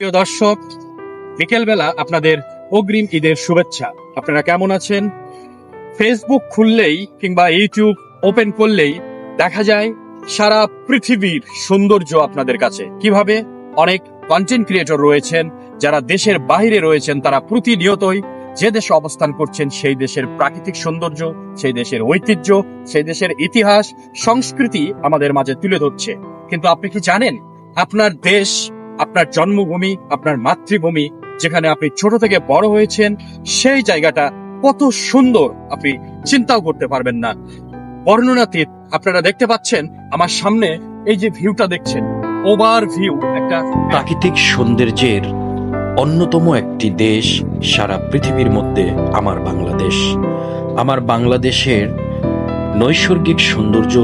প্রিয় দর্শক, বিকেলবেলা আপনাদের অগ্রিম ঈদের শুভেচ্ছা। আপনারা কেমন আছেন? ফেসবুক খুললেই কিংবা ইউটিউব ওপেন করলেই দেখা যায় সারা পৃথিবীর সৌন্দর্য আপনাদের কাছে। কীভাবে? অনেক কন্টেন্ট ক্রিয়েটর রয়েছেন, যারা দেশের বাইরে রয়েছেন, তারা প্রতিনিয়তই যে দেশে অবস্থান করছেন, সেই দেশের প্রাকৃতিক সৌন্দর্য, সেই দেশের ঐতিহ্য, সেই দেশের ইতিহাস, সংস্কৃতি আমাদের মাঝে তুলে ধরছে। কিন্তু আপনি কি জানেন, আপনার দেশ আপনার জন্মভূমি, আপনার মাতৃভূমি, যেখানে আপনি ছোট থেকে বড় হয়েছেন, সেই জায়গাটা কত সুন্দর আপনি চিন্তাও করতে পারবেন না। বর্ণনাতীত আপনারা দেখতে পাচ্ছেন আমার সামনে এই যে ভিউটা দেখছেন, ওভার ভিউ, একটা প্রাকৃতিক সৌন্দর্যের অন্যতম একটি দেশ সারা পৃথিবীর মধ্যে আমার বাংলাদেশ। আমার বাংলাদেশের নৈসর্গিক সৌন্দর্য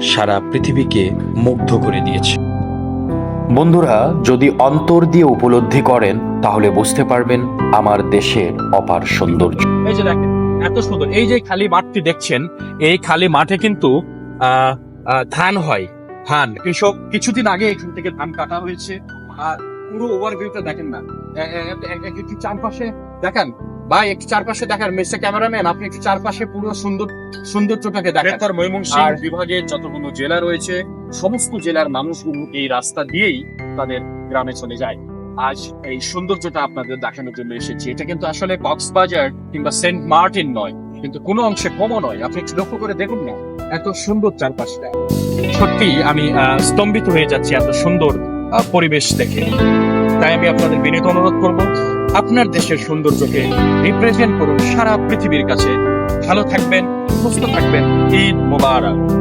সারা পৃথিবীকে মুগ্ধ করে দিয়েছে। বন্ধুরা, যদি অন্তর দিয়ে উপলব্ধি করেন, তাহলে বুঝতে পারবেন আমার দেশের অপার সৌন্দর্য। এই যে দেখেন, এত সুন্দর। এই যে খালি মাঠটি দেখছেন, এই খালি মাঠে কিন্তু ধান হয়, ধান। কৃষক কিছুদিন আগে এখান থেকে ধান কাটা হয়েছে। আর পুরো ওভারভিউটা দেখেন না। চারপাশে, দেখেন ভাই একটু চারপাশে দেখার মিস্টার ক্যামেরাম্যান আপনি একটু চারপাশে পুরো সুন্দর সৌন্দর্যটাকে দেখেন। বৃহত্তর ময়মনসিংহ বিভাগের যতগুলো জেলা রয়েছে সমস্ত জেলার মানুষগুলো এই রাস্তা দিয়েই তাদের গ্রামে চলে যায়। আজ এই সৌন্দর্যটা আপনাদের দেখানোর জন্য এসেছি। এটা কিন্তু আসলে কক্সবাজার কিংবা সেন্ট মার্টিন নয় কিন্তু কোনো অংশে কমও নয়। আপনি একটু লক্ষ্য করে দেখুন না এত সুন্দর চারপাশটা। সত্যি আমি স্তম্ভিত হয়ে যাচ্ছি এত সুন্দর পরিবেশ দেখে। তাই আমি আপনাদের বিনীত অনুরোধ করব আপনার দেশের সৌন্দর্যকে রিপ্রেজেন্ট করুন সারা পৃথিবীর কাছে। ভালো থাকবেন সুস্থ থাকবেন। ঈদ মোবারক।